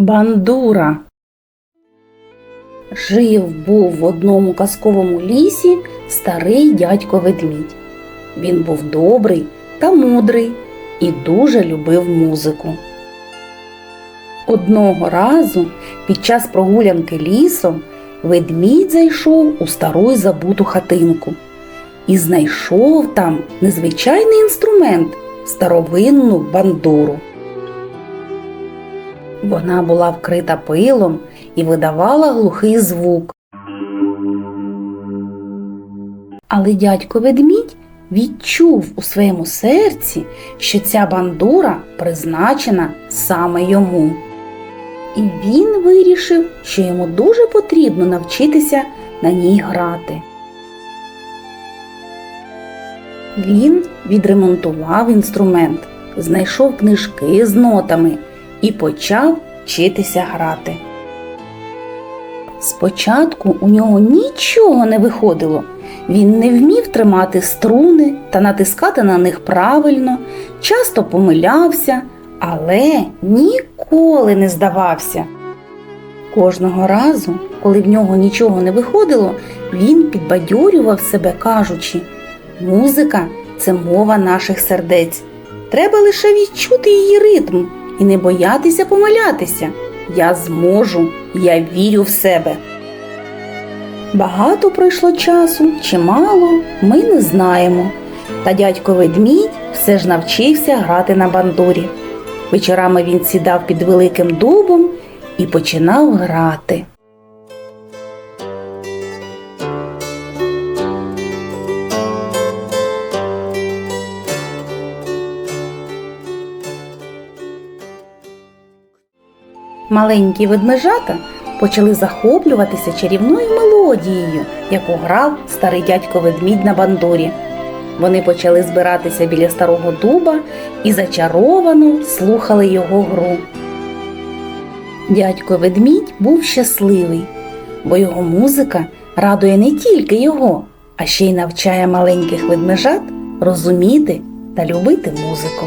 Бандура. Жив був в одному казковому лісі старий дядько ведмідь. Він був добрий та мудрий і дуже любив музику. Одного разу під час прогулянки лісом ведмідь зайшов у стару й забуту хатинку і знайшов там незвичайний інструмент старовинну бандуру. Вона була вкрита пилом і видавала глухий звук. Але дядько ведмідь відчув у своєму серці, що ця бандура призначена саме йому. І він вирішив, що йому дуже потрібно навчитися на ній грати. Він відремонтував інструмент, знайшов книжки з нотами і почав вчитися грати. Спочатку у нього нічого не виходило. Він не вмів тримати струни та натискати на них правильно, часто помилявся, але ніколи не здавався. Кожного разу, коли в нього нічого не виходило, він підбадьорював себе, кажучи: музика це мова наших сердець. Треба лише відчути її ритм і не боятися помилятися. Я зможу, я вірю в себе. Багато пройшло часу чи мало, ми не знаємо. Та дядько ведмідь все ж навчився грати на бандурі. Вечорами він сідав під великим дубом і починав грати. Маленькі ведмежата почали захоплюватися чарівною мелодією, яку грав старий дядько ведмідь на бандурі. Вони почали збиратися біля старого дуба і зачаровано слухали його гру. Дядько ведмідь був щасливий, бо його музика радує не тільки його, а ще й навчає маленьких ведмежат розуміти та любити музику.